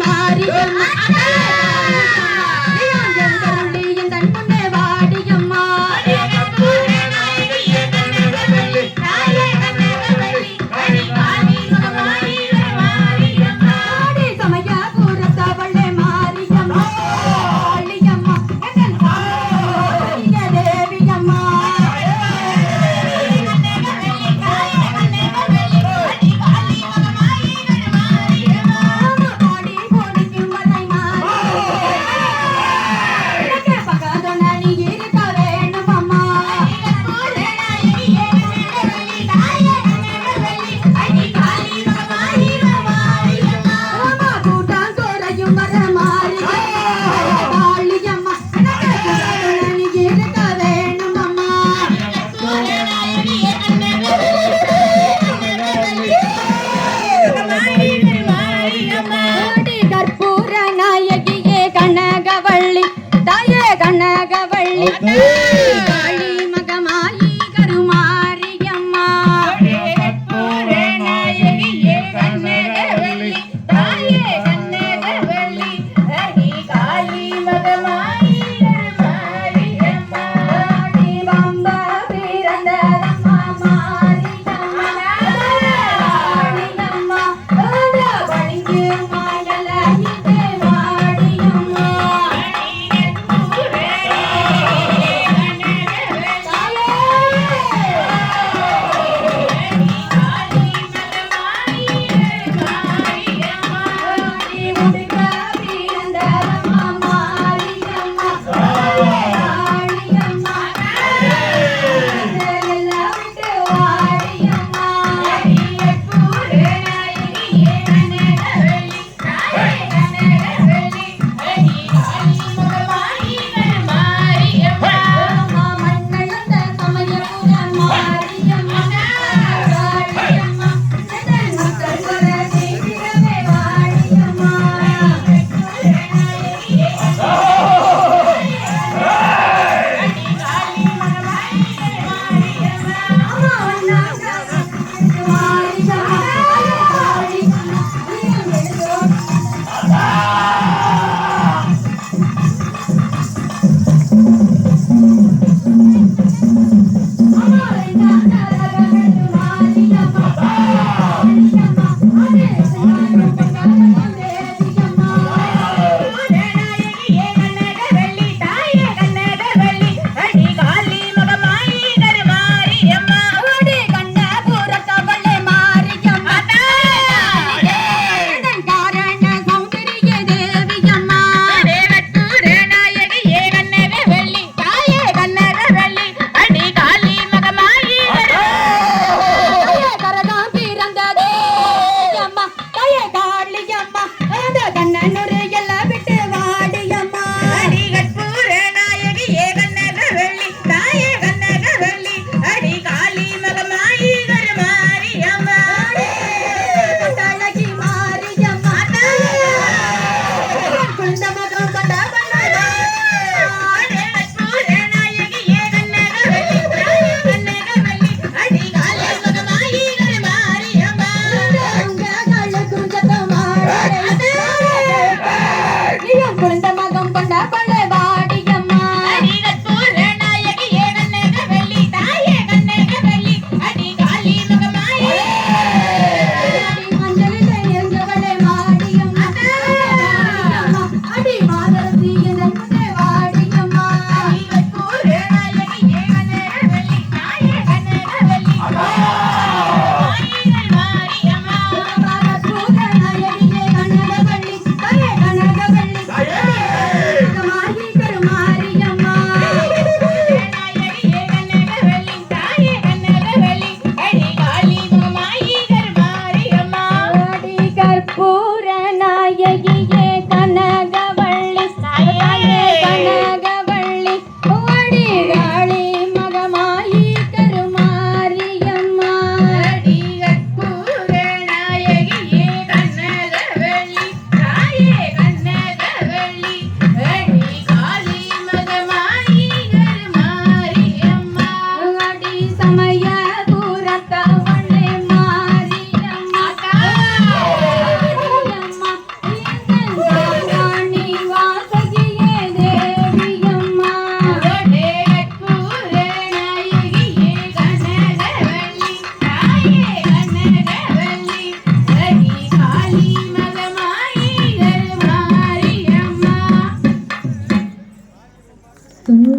மாறி Okay.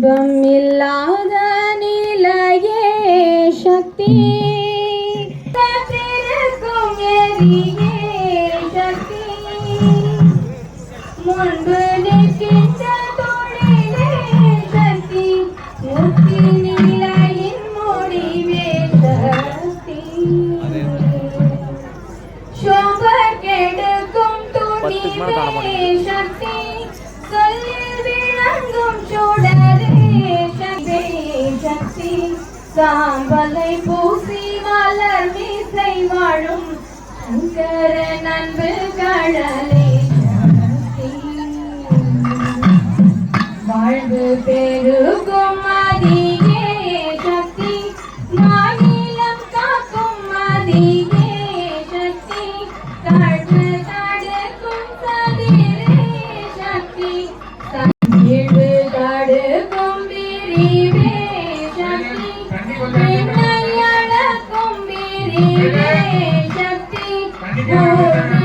துன்பம் இல்லாத நிலையே சக்தி சங்கர நண்பு கடலே சக்தி வாழ்வு பெருகும் அதிகே சக்தி. மாநிலம் காக்கும் அதிகே சக்தி. தாழ்வு தடுக்கும் சதிரே சக்தி. வீழ்வு தடுக்கும் விரிவே சக்தி. விண்ணை அடக்கும் Oh,